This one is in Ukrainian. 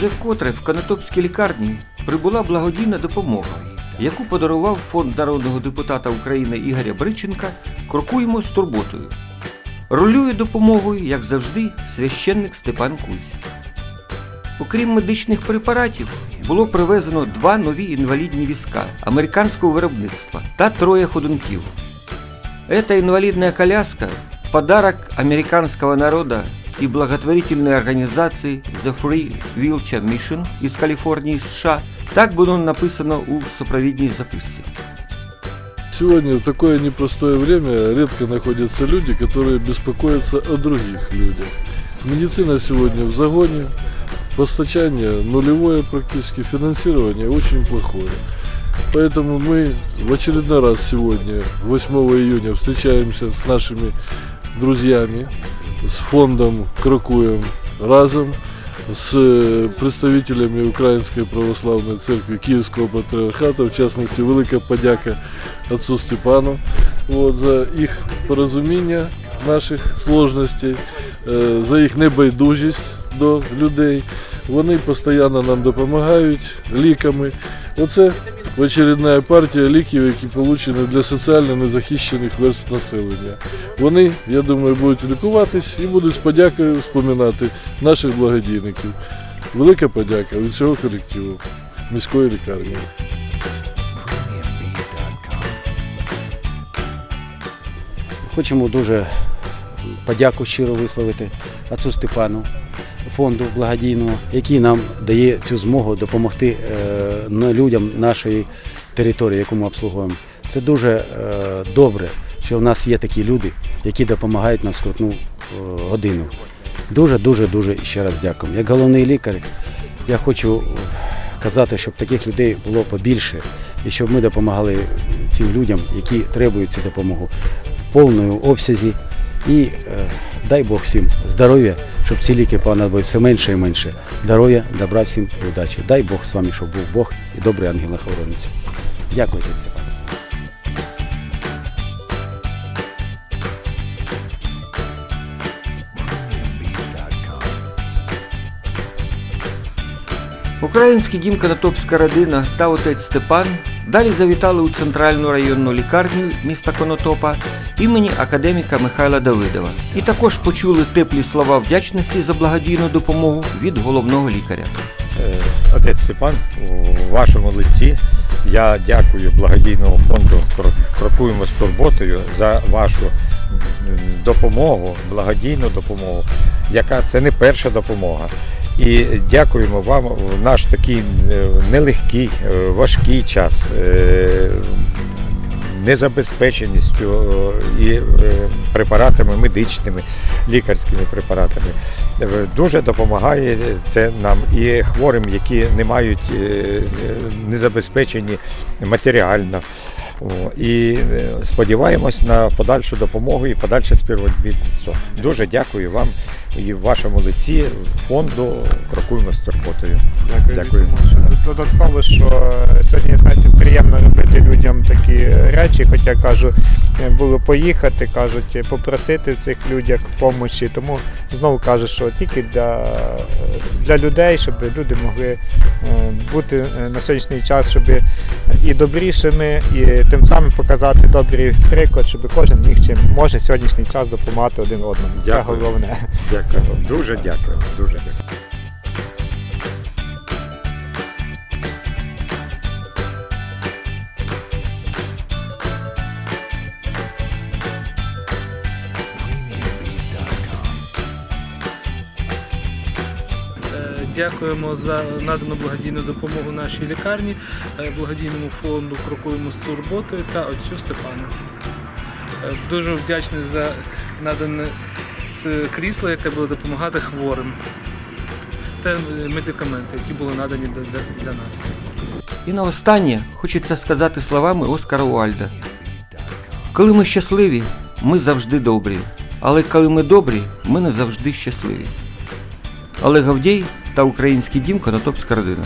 Вже вкотре в Конотопській лікарні прибула благодійна допомога, яку подарував фонд народного депутата України Ігоря Бриченка Крокуємо з турботою. Рулює допомогою, як завжди, священник Степан Кузь. Окрім медичних препаратів, було привезено два нові інвалідні візка американського виробництва та троє ходунків. Эта инвалидная коляска – подарок американского народа и благотворительной организации The Free Wheelchair Mission из Калифорнии, США. Так было написано у сопровідній записці. Сегодня в такое непростое время редко находятся люди, которые беспокоятся о других людях. Медицина сегодня в загоне, постачание нулевое практически, финансирование очень плохое. Поэтому мы в очередной раз сегодня, 8 июня, встречаемся с нашими друзьями, с фондом «Крокуем разом», с э, представителями Украинской Православной Церкви Киевского Патриархата, в частности, велика подяка отцу Степану вот, за їх порозуміння наших сложностей, е, за їх небайдужість до людей. Вони постійно нам допомагають ліками. Оце очередна партія ліків, які получені для соціально незахищених верств населення. Вони, я думаю, будуть лікуватись і будуть з подякою вспоминати наших благодійників. Велика подяка від всього колективу міської лікарні. Хочемо дуже подяку щиро висловити отцу Степану, фонду благодійному, який нам дає цю змогу допомогти е, людям нашої території, яку ми обслуговуємо. Це дуже е, добре, що в нас є такі люди, які допомагають нам в скрутну е, годину. Дуже, дуже, дуже ще раз дякую. Як головний лікар, я хочу казати, щоб таких людей було побільше, і щоб ми допомагали цим людям, які требують цю допомогу в повному обсязі. І дай Бог всім здоров'я, щоб ці ліки понадобилися все менше і менше. Здоров'я, добра всім і удачі. Дай Бог з вами, щоб був Бог і добрий ангел-охоронець. Дякую, отець Степан. Український дім Конотопська родина та отець Степан далі завітали у центральну районну лікарню міста Конотопа імені академіка Михайла Давидова і також почули теплі слова вдячності за благодійну допомогу від головного лікаря. Е, Отець Степан, у вашому лиці я дякую благодійному фонду Крокуємо з турботою за вашу допомогу, благодійну допомогу, яка це не перша допомога. І дякуємо вам в наш такий е, нелегкий, е, важкий час. е, Незабезпеченістю і препаратами медичними, лікарськими препаратами. Дуже допомагає це нам і хворим, які не мають не забезпечені матеріально. І е, сподіваємось на подальшу допомогу і подальше співробітництво. Дуже дякую вам і вашому лиці фонду крокуємо з турботою. Дякую. Дякую. Ще Додатково, що е, сьогодні знаєте, приємно робити людям такі е, речі, хоча кажу, було поїхати, кажуть, попросити в цих людях допомоги. Тому знову кажу, що тільки для, для людей, щоб люди могли бути на сьогоднішній час, щоб і добрішими, і тим самим показати добрий приклад, щоб кожен міг чим може сьогоднішній час допомагати один одному. Це Дякую. головне. Дякую. Дуже дякую. Дуже дякую. Дякуємо за надану благодійну допомогу нашій лікарні, е, благодійному фонду Крокуємо з турботою та отцю Степану. Е, Дуже вдячний за надане це крісло, яке буде допомагати хворим, та е, медикаменти, які були надані для, нас. І на останнє хочеться сказати словами Оскара Уальда. Коли ми щасливі, ми завжди добрі. Але коли ми добрі, ми не завжди щасливі. Олег Авдій та Український дім Конотопська родина.